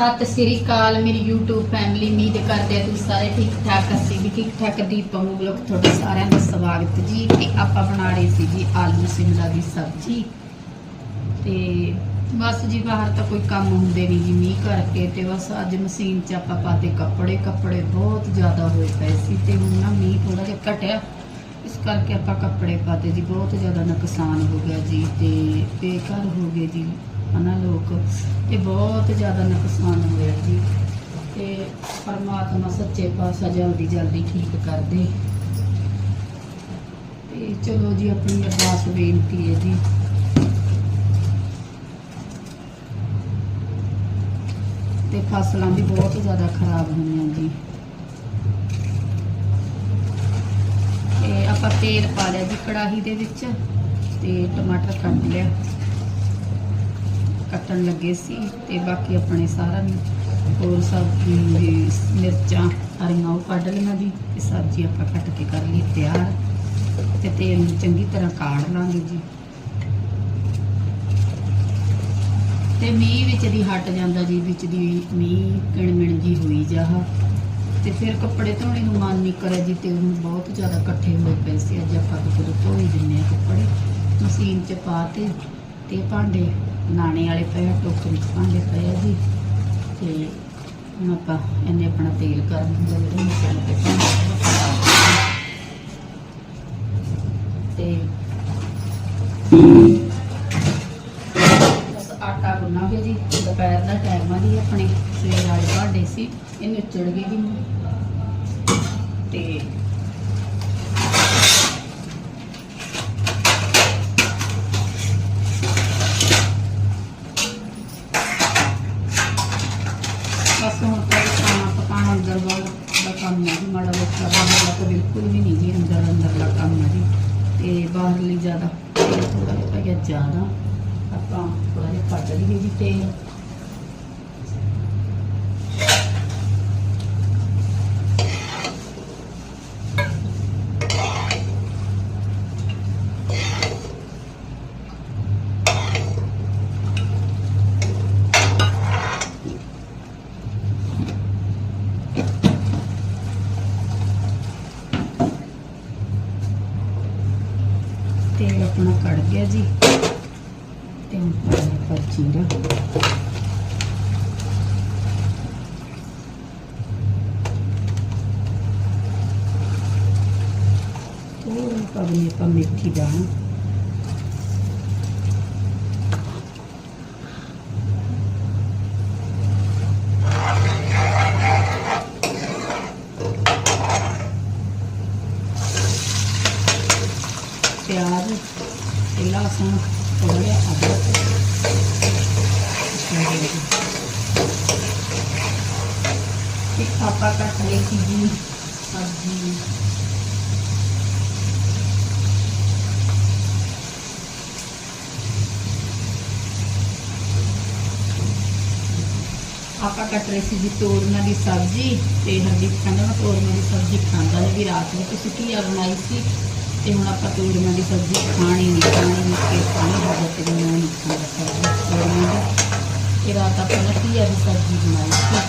ਸਤਿ ਸ੍ਰੀ ਅਕਾਲ, ਮੇਰੀ YouTube family ਉਮੀਦ ਕਰਦੇ ਆ ਤੁਸੀਂ ਸਾਰੇ ਠੀਕ ਠਾਕ ਅਸੀਂ ਵੀ ਠੀਕ ਠਾਕ ਦੀਪਮ ਵਲੋਗ ਤੁਹਾਡਾ ਸਾਰਿਆਂ ਦਾ ਸਵਾਗਤ ਜੀ। ਤੇ ਆਪਾਂ ਬਣਾ ਰਹੇ ਸੀ ਜੀ ਆਲੂ ਸਿਮਲਾ ਦੀ ਸਬਜ਼ੀ। ਤੇ ਬਸ ਜੀ, ਬਾਹਰ ਤਾਂ ਕੋਈ ਕੰਮ ਹੁੰਦੇ ਨਹੀਂ ਜੀ, ਮੀਂਹ ਕਰਕੇ। ਤੇ ਬਸ ਅੱਜ ਮਸ਼ੀਨ 'ਚ ਆਪਾਂ ਪਾਤੇ ਕੱਪੜੇ। ਕੱਪੜੇ ਬਹੁਤ ਜ਼ਿਆਦਾ ਹੋਏ ਪਏ ਸੀ ਤੇ ਹੁਣ ਨਾ ਮੀਂਹ ਥੋੜਾ ਜਿਹਾ ਘਟਿਆ। ਇਸ ਕਰਕੇ ਆਪਾਂ ਕੱਪੜੇ ਪਾਤੇ ਜੀ। ਬਹੁਤ ਜ਼ਿਆਦਾ ਨੁਕਸਾਨ ਹੋ ਗਿਆ ਜੀ। ਤੇ ਬੇਕਾਰ ਹੋ ਗਏ ਜੀ। ਹਨਾ ਲੋਕ, ਇਹ ਬਹੁਤ ਜ਼ਿਆਦਾ ਨੁਕਸਾਨ ਹੋਇਆ ਜੀ। ਤੇ ਪਰਮਾਤਮਾ ਸੱਚੇ ਪਾਤਸ਼ਾਹ ਜਲਦੀ ਜਲਦੀ ਠੀਕ ਕਰ ਦੇ ਤੇ ਚਲੋ ਜੀ, ਆਪਣੀ ਅਰਦਾਸ ਬੇਨਤੀ ਹੈ ਜੀ। ਤੇ ਫਸਲਾਂ ਵੀ ਬਹੁਤ ਜ਼ਿਆਦਾ ਖਰਾਬ ਹੋਈਆਂ ਜੀ। ਤੇ ਆਪਾਂ ਤੇਲ ਪਾ ਲਿਆ ਜੀ ਕੜਾਹੀ ਦੇ ਵਿੱਚ ਤੇ ਟਮਾਟਰ ਕੱਟ ਲਿਆ। ਕੱਟਣ ਲੱਗੇ ਸੀ ਤੇ ਬਾਕੀ ਆਪਣੇ ਸਾਰਾ ਵੀ ਹੋਰ ਸਬਜ਼ੀ ਵੀ ਮਿਰਚਾਂ ਹਰੀਆਂ ਉਹ ਕੱਢ ਲਈਆਂ ਜੀ ਤੇ ਸਬਜ਼ੀ ਆਪਾਂ ਕੱਟ ਕੇ ਕਰ ਲਈ ਤਿਆਰ ਤੇ ਤੇਲ ਨੂੰ ਚੰਗੀ ਤਰ੍ਹਾਂ ਕਾੜ ਲਾਂਗੇ ਜੀ। ਤੇ ਮੀਂਹ ਵਿੱਚ ਦੀ ਹਟ ਜਾਂਦਾ ਜੀ, ਵਿੱਚ ਦੀ ਮੀਂਹ ਕਿਣਮਿਣ ਜੀ ਹੋਈ ਜਾਹ ਤੇ ਫਿਰ ਕੱਪੜੇ ਧੋਣੇ ਨੂੰ ਮਨ ਨਹੀਂ ਕਰਿਆ ਜੀ ਤੇ ਹੁਣ ਬਹੁਤ ਜ਼ਿਆਦਾ ਇਕੱਠੇ ਹੋਏ ਪਏ ਸੀ। ਅੱਜ ਆਪਾਂ ਕਿਤੇ ਧੋ ਹੀ ਦਿੰਨੇ ਆ ਕੱਪੜੇ। ਮਸ਼ੀਨ 'ਚ ਪਾ ਤੇ ਤੇ ਭਾਂਡੇ ਨਾਣੇ ਵਾਲੇ ਪਏ ਆ ਟੋਕਰੀ 'ਚ ਭਾਂਡੇ ਪਏ ਆ ਜੀ। ਤੇ ਹੁਣ ਆਪਾਂ ਇਹਨੇ ਆਪਣਾ ਤੇਲ ਗਰਮ ਹੁੰਦਾ ਜਿਹੜੇ ਮਸਾਲੇ ਤੇ ਭਾਂਡੇ ਤੇ ਆਟਾ ਗੁੰਨਾਂਗੇ ਜੀ। ਦੁਪਹਿਰ ਦਾ ਟਾਈਮ ਆ ਜੀ ਆਪਣੇ। ਸਵੇਰ ਵਾਲੇ ਭਾਂਡੇ ਸੀ। ਇਹ ਨਿਚੜ ਗਏ ਜੀ ਤੇ ਬਸ ਹੁਣ ਤਾਂ ਖਾਣਾ ਪਕਾਉਣਾ ਅੰਦਰ ਵਾਲਾ ਦਾ ਕੰਮ ਹੈ ਜੀ ਮਾੜਾ ਮੋਟਾ ਬਾਹਰ ਤਾਂ ਬਿਲਕੁਲ ਵੀ ਨਹੀਂ ਜੀ, ਅੰਦਰ ਅੰਦਰਲਾ ਕੰਮ ਆ ਜੀ। ਤੇ ਬਾਹਰਲੀ ਜ਼ਿਆਦਾ ਤੇਲ ਥੋੜਾ ਜਿਹਾ ਜ਼ਿਆਦਾ, ਆਪਾਂ ਥੋੜਾ ਜਿਹਾ ਕੱਢ ਲਈਏ ਜੀ ਤੇਲ ਤੇਲ ਆਪਣਾ ਕੜ ਗਿਆ ਜੀ ਤੇ ਹੁਣ ਪਾਣੀ ਪਰ ਜੀਰਾ ਥੋੜਾ ਪਾਣੀ ਆਪਾਂ ਮੇਥੀ ਦਾਣਾ ਤੇ ਲਸਣ ਥੋੜਾ ਜਿਹਾ ਅਦਰਕ ਤੇ ਆਪਾਂ ਕੱਟ ਲਈ ਸੀ ਜੀ ਸਬਜ਼ੀ ਆਪਾਂ ਕੱਟ ਲਈ ਸੀ ਜੀ ਤੋਰੀਆਂ ਦੀ ਸਬਜ਼ੀ ਤੇ ਹਰਦੀਪ ਕਹਿੰਦਾ ਮੈਂ ਤੋਰੀਆਂ ਦੀ ਸਬਜ਼ੀ ਖਾਂਦਾ ਨਹੀਂ ਵੀ ਰਾਤ ਨੂੰ ਤੁਸੀਂ ਘੀਆ ਬਣਾਈ ਸੀ। ਤੇ ਹੁਣ ਆਪਾਂ ਤੋਰੀਆਂ ਦੀ ਸਬਜ਼ੀ ਖਾਣੀ ਨਹੀਂ ਖਾਣੀ ਨਹੀਂ ਕਿ ਪਾਣੀ ਹੋ ਗਿਆ ਤੇ ਮੈਂ ਨਹੀਂ ਖਾਂਦਾ ਸਬਜ਼ੀ ਤੋਰੀਆਂ ਦੀ। ਤੇ ਰਾਤ ਆਪਾਂ ਨੇ ਘੀਆ ਦੀ ਸਬਜ਼ੀ ਬਣਾਈ ਸੀ।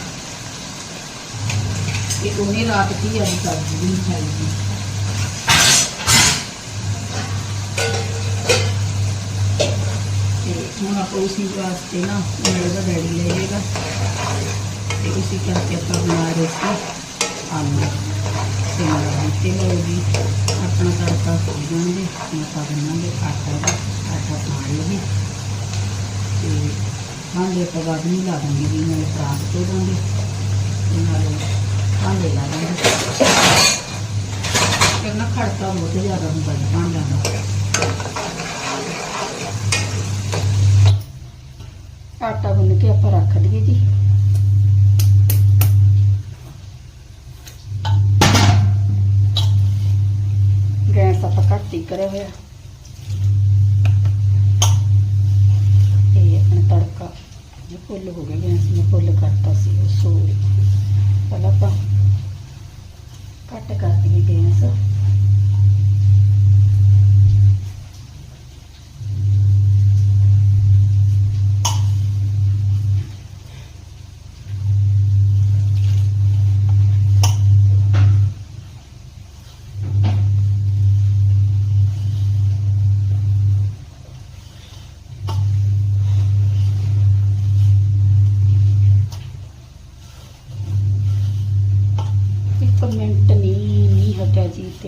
ਤੇ ਉਹਨੇ ਰਾਤ ਘੀਆ ਦੀ ਸਬਜ਼ੀ ਵੀ ਖਾਈ ਸੀ। ਹੁਣ ਆਪਾਂ ਉਸੇ ਵਾਸਤੇ ਨਾ ਮੇਰੇ ਦਾ ਡੈਡੀ ਲੈ ਜਾਏਗਾ ਤੇ ਉਸੇ ਕਰਕੇ ਆਪਾਂ ਬਣਾ ਰਹੇ ਸੀ ਆਲੂ। ਤੇ ਨਾਲ ਤੇ ਲਓ ਜੀ ਆਪਣਾ ਤੜਕਾ ਹੋ ਜਾਣਗੇ ਮਸਾ ਬਣਾਂਗੇ ਆਟਾ ਦਾ, ਆਟਾ ਪਾ ਲਿਓ ਜੀ ਤੇ ਭਾਂਡੇ ਤੋਂ ਬਾਅਦ ਨਹੀਂ ਲਾ ਦਾਂਗੇ ਜੀ, ਨਾਲੇ ਪਰਾਤ ਤੋਂ ਦਾਂਗੇ ਨਾਲੇ ਭਾਂਡੇ ਲਾ ਦਾਂਗੇ। ਫਿਰ ਨਾ ਖੜਕਾ ਬਹੁਤ ਜ਼ਿਆਦਾ ਹੁੰਦਾ ਜੀ ਭਾਂਡਿਆਂ ਦਾ। ਆਟਾ ਗੁੰਨ ਕੇ ਆਪਾਂ ਰੱਖ ਦਈਏ ਜੀ। ਗੈਸ ਕਰਿਆ ਹੋਇਆ। ਇਹ ਆਪਣਾ ਤੜਕਾ ਜੇ ਫੁੱਲ ਹੋ ਗਿਆ ਗੈਸ ਨੇ ਫੁੱਲ ਕਰਤਾ ਸੀ ਉਹ ਸੋਰੀ ਪਹਿਲਾਂ ਆਪਾਂ ਘੱਟ ਕਰ ਦਈਏ ਗੈਸ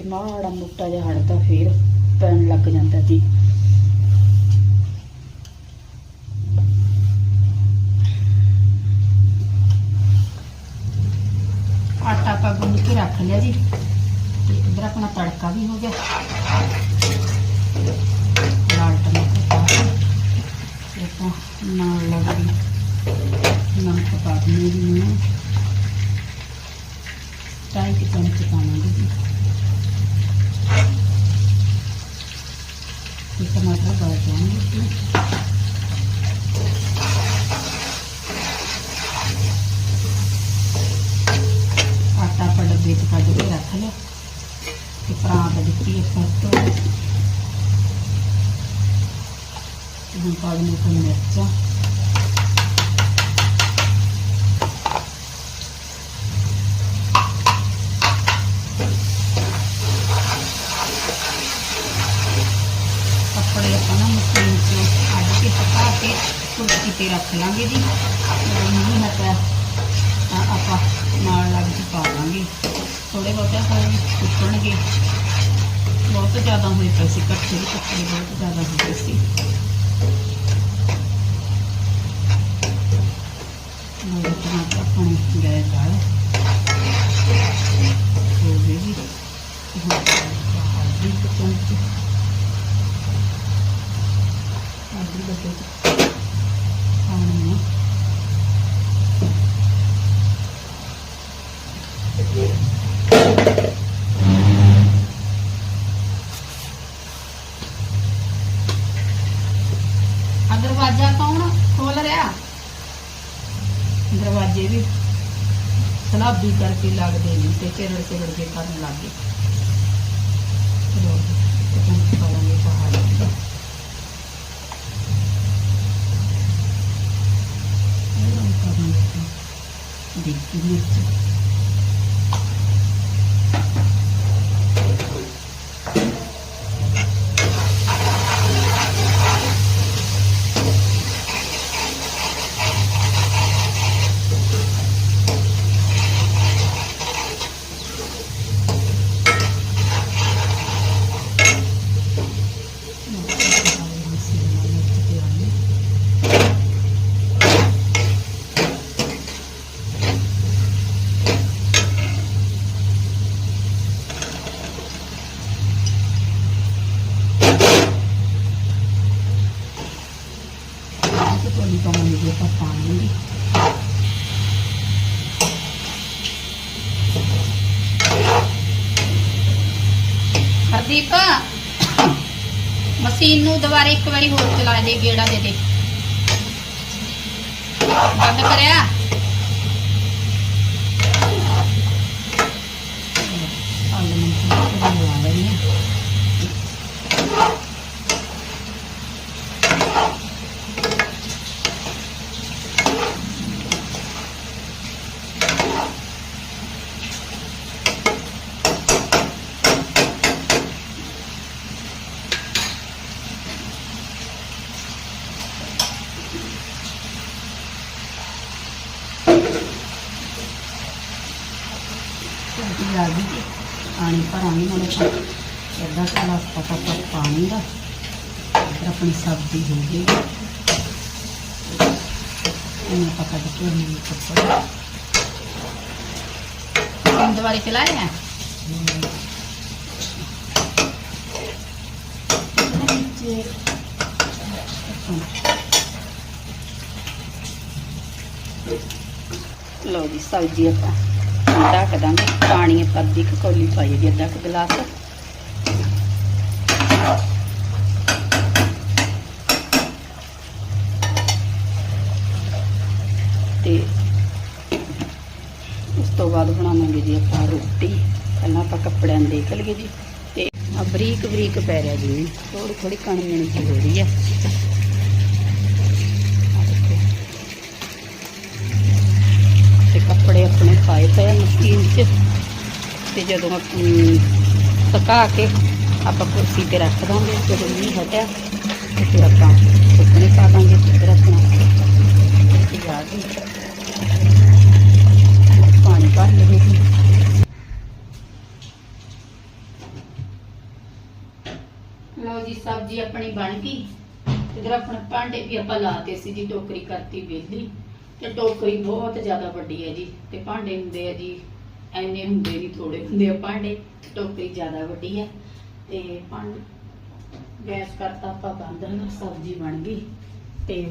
ਮਾੜਾ ਮੋਟਾ ਜਿਹਾ ਹਟਦਾ ਫੇਰ ਪੈਣ ਲੱਗ ਜਾਂਦਾ ਜੀ ਆਟਾ ਆਪਾਂ ਗੁੰਨ ਕੇ ਰੱਖ ਲਿਆ ਜੀ ਤੇ ਇਧਰ ਆਪਣਾ ਤੜਕਾ ਵੀ ਹੋ ਗਿਆ ਲਾਲ ਟਮਾਟਰ ਪਾ ਕੇ ਤੇ ਆਪਾਂ ਨਾਲ ਲੱਗਦੀ ਨਮਕ ਪਾ ਦਿੰਦੇ ਜੀ ਨੂੰ ਢਾਈ ਕੁ ਚਮਚ ਪਾਵਾਂਗੇ ਜੀ ਤੇ ਟਮਾਟਰ ਪਾ ਜਾਵਾਂਗੇ ਜੀ ਆਟਾ ਆਪਾਂ ਡੱਬੇ 'ਚ ਕੱਢ ਕੇ ਰੱਖ ਲਿਆ ਤੇ ਪਰਾਂਠ ਦਿੱਤੀ ਆਪਾਂ ਤੋਂ ਹੁਣ ਪਾ ਦਿੰਦੇ ਕੋਈ ਮਿਰਚਾਂ ਕੱਪੜੇ ਆਪਾਂ ਨਾ ਮਸ਼ੀਨ 'ਚ ਕੱਢ ਕੇ ਸੁਕਾ ਕੇ ਕੁਰਸੀ ਤੇ ਰੱਖ ਲਾਂਗੇ ਜੀ। ਜਦੋਂ ਨਹੀਂ ਹਟਿਆ ਤਾਂ ਆਪਾਂ ਨਾਲ ਲੱਗ ਕੇ ਪਾ ਲਾਂਗੇ। ਥੋੜੇ ਬਹੁਤੇ ਹੋਏ ਸੁੱਕਣਗੇ ਬਹੁਤ ਜ਼ਿਆਦਾ ਹੋਏ ਪਏ ਸੀ, ਇਕੱਠੇ ਵੀ ਕੱਪੜੇ ਬਹੁਤ ਜ਼ਿਆਦਾ ਹੋ ਸੀ ਮੇਰੇ ਟਮਾਟਰ ਆਪਣੇ ਗਏ ਗਾਲ ਹੋ ਗਏ ਜੀ ਹੁਣ ਹਲਦੀ ਕੁ ਚਮਚ ਹਲਦੀ ਦਾ ਚਮਚ ਪਾਉਣੀ ਹੈ ਆ ਦਰਵਾਜ਼ਾ ਕੌਣ ਖੋਲ ਰਿਹਾ ਦਰਵਾਜ਼ੇ ਵੀ ਸਲਾਬੀ ਕਰਕੇ ਲੱਗਦੇ ਨੇ ਤੇ ਚਿਰੜ ਚਿਰੜ ਕੇ ਕਰਨ ਲੱਗੇ ਚਲੋ ਤੇ ਪਾਵਾਂਗੇ ਪਹਾੜ ਦੇਖੀ ਮਿਰਚ ਤੇ ਕੋਈ ਪਾਵਾਂਗੇ ਜੀ ਆਪਾਂ ਪਾਣੀ ਹਰਦੀਪ ਮਸ਼ੀਨ ਨੂੰ ਦੁਬਾਰਾ ਇੱਕ ਵਾਰੀ ਹੋਰ ਚਲਾ ਦੇ ਗੇੜਾ ਦੇ ਦੇ। ਬੰਦ ਕਰਿਆ ਆਲੂ ਨੂੰ ਥੋੜਾ ਜਿਹਾ ਲਾ ਲੈਣੀ ਹੈ ਸਬਜ਼ੀ ਆ ਗਈ ਜੀ ਪਾਣੀ ਨਾਲੇ ਆਪਾਂ ਅੱਧਾ ਗਲਾਸ ਪਤਾ ਪਾਣੀ ਦਾ ਫਿਰ ਆਪਣੀ ਸਬਜ਼ੀ ਹੋ ਗਈ। ਇਹਨੂੰ ਆਪਾਂ ਕੱਢ ਕੇ ਉਹਨੂੰ ਕੱਪੜਾ ਤਿੰਨ ਦੁਬਾਰੇ ਚਲਾਏ ਆ ਲਓ ਜੀ ਸਬਜ਼ੀ ਆਪਾਂ ਢੱਕ ਦਾਂਗੇ ਪਾਣੀ ਆਪਾਂ ਅੱਧੀ ਕੁ ਕੌਲੀ ਪਾਈ ਜੀ ਅੱਧਾ ਕੁ ਗਲਾਸ। ਤੇ ਉਸ ਤੋਂ ਬਾਅਦ ਬਣਾਵਾਂਗੇ ਜੀ ਆਪਾਂ ਰੋਟੀ। ਪਹਿਲਾਂ ਆਪਾਂ ਕੱਪੜਿਆਂ ਨੂੰ ਦੇਖ ਲਈਏ ਜੀ। ਤੇ ਬਰੀਕ ਬਰੀਕ ਪੈ ਰਿਹਾ ਜੀ। ਥੋੜੀ ਥੋੜੀ ਕਣ ਮਿਣ ਜਿਹੀ ਹੋ ਰਹੀ ਹੈ ਆਹ ਦੇਖੋ। ਤੇ ਕੱਪੜੇ ਆਪਣੇ ਪਾਏ ਪਏ ਆ ਮਸ਼ੀਨ 'ਚ ਤੇ ਜਦੋਂ ਸੁਕਾ ਕੇ ਆਪਾਂ ਕੁਰਸੀ ਤੇ ਰੱਖ ਦਾਂਗੇ, ਜਦੋਂ ਮੀਂਹ ਹਟਿਆ ਤੇ ਫਿਰ ਆਪਾਂ ਸੁੱਕਣੇ ਪਾ ਦਾਂਗੇ, ਫਿਰ ਆਪਣਾ ਰੋਟੀ ਆ ਗਈ ਪਾਣੀ ਭਰ ਲਵੇ ਜੀ, ਸਬਜ਼ੀ ਆਪਣੀ ਬਣ ਗਈ। ਇਧਰ ਆਪਣੇ ਭਾਂਡੇ ਵੀ ਆਪਾਂ ਲਾਤੇ ਸੀ ਜੀ ਟੋਕਰੀ ਕਰਤੀ ਵੇਲੀ। ਤੇ ਟੋਕਰੀ ਬਹੁਤ ਜ਼ਿਆਦਾ ਵੱਡੀ ਹੈ ਜੀ, ਤੇ ਭਾਂਡੇ ਹੁੰਦੇ ਆ ਜੀ, ਐਨੇ ਹੁੰਦੇ ਨਹੀਂ ਥੋੜੇ ਹੁੰਦੇ ਆ ਭਾਂਡੇ ਟੋਕਰੀ ਜ਼ਿਆਦਾ ਵੱਡੀ ਹੈ। ਤੇ ਭਾਂਡ ਗੈਸ ਕਰਤਾ ਆਪਾਂ ਬੰਦ ਨਾ ਸਬਜ਼ੀ ਬਣ ਗਈ, ਤੇ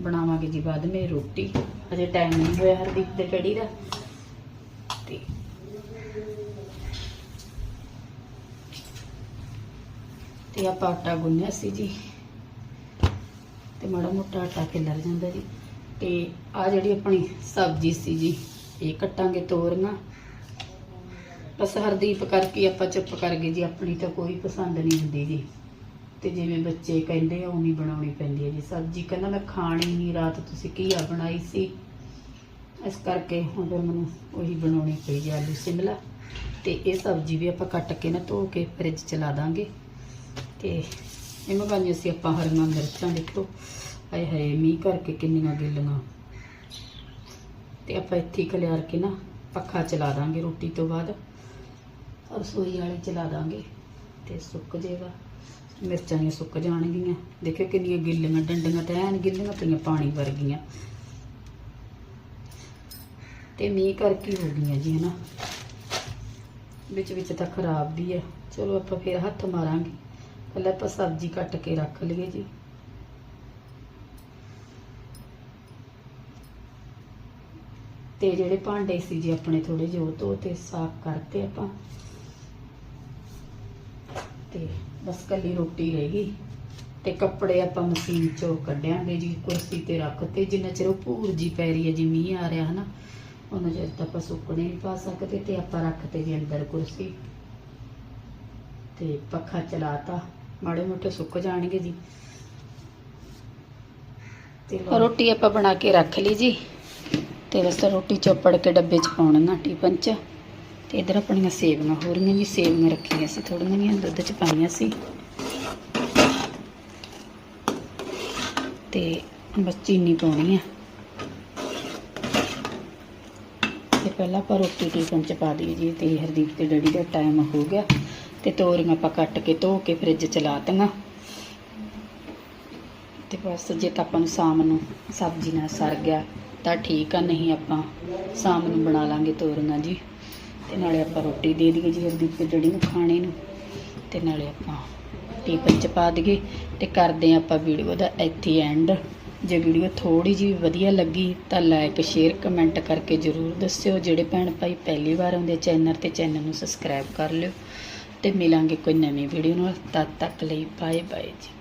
ਬਣਾਵਾਂਗੇ ਜੀ ਬਾਅਦ ਵਿੱਚ ਰੋਟੀ। ਅਜੇ ਟਾਈਮ ਨਹੀਂ ਹੋਇਆ ਹਰਦੀਪ ਦੇ ਡੈਡੀ ਦਾ। ਤੇ ਤੇ ਆਪਾਂ ਆਟਾ ਗੁੰਨਿਆ ਸੀ ਜੀ। ਤੇ ਮਾੜਾ ਮੋਟਾ ਆਟਾ ਕਿੱਲਰ ਜਾਂਦਾ ਜੀ। ਤੇ ਆ ਜਿਹੜੀ ਆਪਣੀ ਸਬਜ਼ੀ ਸੀ ਜੀ, ਇਹ ਕੱਟਾਂਗੇ ਤੋਰੀਆਂ। ਬਸ ਹਰਦੀਪ ਕਰਕੇ ਆਪਾਂ ਚੁੱਪ ਕਰ ਗਏ ਜੀ, ਆਪਣੀ ਤਾਂ ਕੋਈ ਪਸੰਦ ਨਹੀਂ ਹੁੰਦੀ ਜੀ। ਤੇ ਜਿਵੇਂ ਬੱਚੇ ਕਹਿੰਦੇ ਆ ਉਵੇਂ ਬਣਾਉਣੀ ਪੈਂਦੀ ਹੈ ਜੀ ਸਬਜ਼ੀ। ਕਹਿੰਦਾ ਮੈਂ ਖਾਣੀ ਨਹੀਂ, ਰਾਤ ਤੁਸੀਂ ਘੀਆ ਬਣਾਈ ਸੀ। ਇਸ ਕਰਕੇ ਹੁਣ ਫਿਰ ਮੈਨੂੰ ਉਹੀ ਬਣਾਉਣੀ ਪਈ ਜੀ ਆਲੂ ਸ਼ਿਮਲਾ। ਤੇ ਇਹ ਸਬਜ਼ੀ ਵੀ ਆਪਾਂ ਕੱਟ ਕੇ ਨਾ ਧੋ ਕੇ ਫ੍ਰਿਜ ਚ ਲਾ ਦਾਂਗੇ। ਤੇ ਇਹ ਮੰਗਾਈਆਂ ਸੀ ਆਪਾਂ ਹਰੀਆਂ ਮਿਰਚਾਂ, ਦੇਖੋ। ਹਾਏ ਹਾਏ, ਮੀਂਹ ਕਰਕੇ ਕਿੰਨੀਆਂ ਗਿੱਲੀਆਂ। ਤੇ ਆਪਾਂ ਇੱਥੇ ਖਲਿਆਰ ਕੇ ਨਾ ਪੱਖਾ ਚਲਾ ਦਾਂਗੇ ਰੋਟੀ ਤੋਂ ਬਾਅਦ। ਰਸੋਈ ਵਾਲੇ ਚਲਾ ਦਾਂਗੇ, ਤੇ ਸੁੱਕ ਜੇਗਾ। ਮਿਰਚਾਂ ਹੀ ਸੁੱਕ ਜਾਣਗੀਆਂ। ਦੇਖਿਓ ਕਿੰਨੀਆਂ ਗਿੱਲੀਆਂ, ਡੰਡੀਆਂ ਤਾਂ ਐਨ ਗਿੱਲੀਆਂ ਪਈਆਂ ਪਾਣੀ ਵਰਗੀਆਂ। ਤੇ ਮੀਂਹ ਕਰਕੇ ਹੋ ਗਈਆਂ ਜੀ, ਹਨਾ। ਵਿੱਚ ਵਿੱਚ ਤਾਂ ਖਰਾਬ ਵੀ ਹੈ ਚਲੋ ਆਪਾਂ ਫਿਰ ਹੱਥ ਮਾਰਾਂਗੇ। ਪਹਿਲਾਂ ਆਪਾਂ ਸਬਜ਼ੀ ਕੱਟ ਕੇ ਰੱਖ ਲਈਏ ਜੀ। ਤੇ ਜਿਹੜੇ ਭਾਂਡੇ ਸੀ ਜੀ ਆਪਣੇ ਥੋੜੇ ਜਿਹੇ, ਉਹ ਧੋ ਤੇ ਸਾਫ਼ ਕਰਤੇ ਆਪਾਂ। ਤੇ ਬਸ ਕੱਲੀ ਰੋਟੀ ਰਹਿ ਗਈ। ਤੇ ਕੱਪੜੇ ਆਪਾਂ ਮਸ਼ੀਨ ਚੋਂ ਕੱਢਿਆਂਗੇ ਜੀ, ਕੁਰਸੀ ਤੇ ਰੱਖ ਤੇ, ਜਿੰਨਾ ਚਿਰ ਉਹ ਭੂਰ ਜੀ ਪੈ ਰਹੀ ਹੈ ਜੀ ਮੀਂਹ ਆ ਰਿਹਾ ਹਨਾ, ਉਹਨਾਂ ਚਿਰ ਤਾਂ ਆਪਾਂ ਸੁੱਕਣੇ ਨਹੀਂ ਪਾ ਸਕਦੇ ਤੇ ਆਪਾਂ ਰੱਖਤੇ ਜੀ ਅੰਦਰ ਕੁਰਸੀ। ਤੇ ਪੱਖਾ ਚਲਾਤਾ, ਮਾੜੇ ਮੋਟੇ ਸੁੱਕ ਜਾਣਗੇ ਜੀ। ਤੇ ਰੋਟੀ ਆਪਾਂ ਬਣਾ ਕੇ ਰੱਖ ਲਈ ਜੀ। ਤੇ ਬਸ ਰੋਟੀ ਚੋਪੜ ਕੇ ਡੱਬੇ 'ਚ ਪਾਉਣੀਆਂ ਟਿਫਨ 'ਚ ਤੇ ਇਧਰ ਆਪਣੀਆਂ ਸੇਵੀਆਂ, ਹੋਰ ਰਹੀਆਂ ਜੀ ਸੇਵੀਆਂ ਰੱਖੀਆਂ ਸੀ ਥੋੜੀਆਂ ਜਿਹੀਆਂ ਦੁੱਧ 'ਚ ਪਾਈਆਂ ਸੀ। ਤੇ ਬਸ ਚੀਨੀ ਪਾਉਣੀ ਆ। ਤੇ ਪਹਿਲਾਂ ਆਪਾਂ ਰੋਟੀ ਟਿਫਨ 'ਚ ਪਾ ਦਈਏ ਜੀ, ਤੇ ਹਰਦੀਪ ਤੇ ਡੈਡੀ ਦਾ ਟਾਈਮ ਹੋ ਗਿਆ। ਤੇ ਤੋਰੀਆਂ ਆਪਾਂ ਕੱਟ ਕੇ ਧੋ ਕੇ ਫ੍ਰਿਜ 'ਚ ਲਾ ਤੀਆਂ ਤੇ ਬਸ ਜੇ ਤਾਂ ਆਪਾਂ ਨੂੰ ਸ਼ਾਮ ਨੂੰ ਸਬਜ਼ੀ ਨਾਲ ਸਰ ਗਿਆ ਤਾਂ ਠੀਕ ਆ, ਨਹੀਂ ਆਪਾਂ ਸ਼ਾਮ ਨੂੰ ਬਣਾ ਲਾਂਗੇ ਤੋਰਨਾ ਜੀ। ਤੇ ਨਾਲੇ ਆਪਾਂ ਰੋਟੀ ਦੇ ਦਈਏ ਜੀ ਹਰਦੀਪ ਤੇ ਨੂੰ ਖਾਣੇ ਨੂੰ। ਤੇ ਨਾਲੇ ਆਪਾਂ ਟਿਫਨ 'ਚ ਪਾ ਦਈਏ। ਤੇ ਕਰਦੇ ਹਾਂ ਆਪਾਂ ਵੀਡੀਓ ਦਾ ਇੱਥੇ ਐਂਡ ਜੇ ਵੀਡੀਓ ਥੋੜੀ ਜਿਹੀ ਵਧੀਆ ਲੱਗੀ ਤਾਂ ਲਾਈਕ ਸ਼ੇਅਰ ਕਮੈਂਟ ਕਰਕੇ ਜਰੂਰ ਦੱਸਿਓ। ਜਿਹੜੇ ਭੈਣ ਭਾਈ ਪਹਿਲੀ ਵਾਰ ਆਉਂਦੇ ਚੈਨਲ ਤੇ, ਚੈਨਲ ਨੂੰ ਸਬਸਕ੍ਰਾਈਬ ਕਰ ਲਿਓ। ਤੇ ਮਿਲਾਂਗੇ ਕੋਈ ਨਵੀਂ ਵੀਡੀਓ ਨਾਲ। ਤਦ ਤੱਕ ਲਈ ਬਾਏ ਬਾਏ ਜੀ।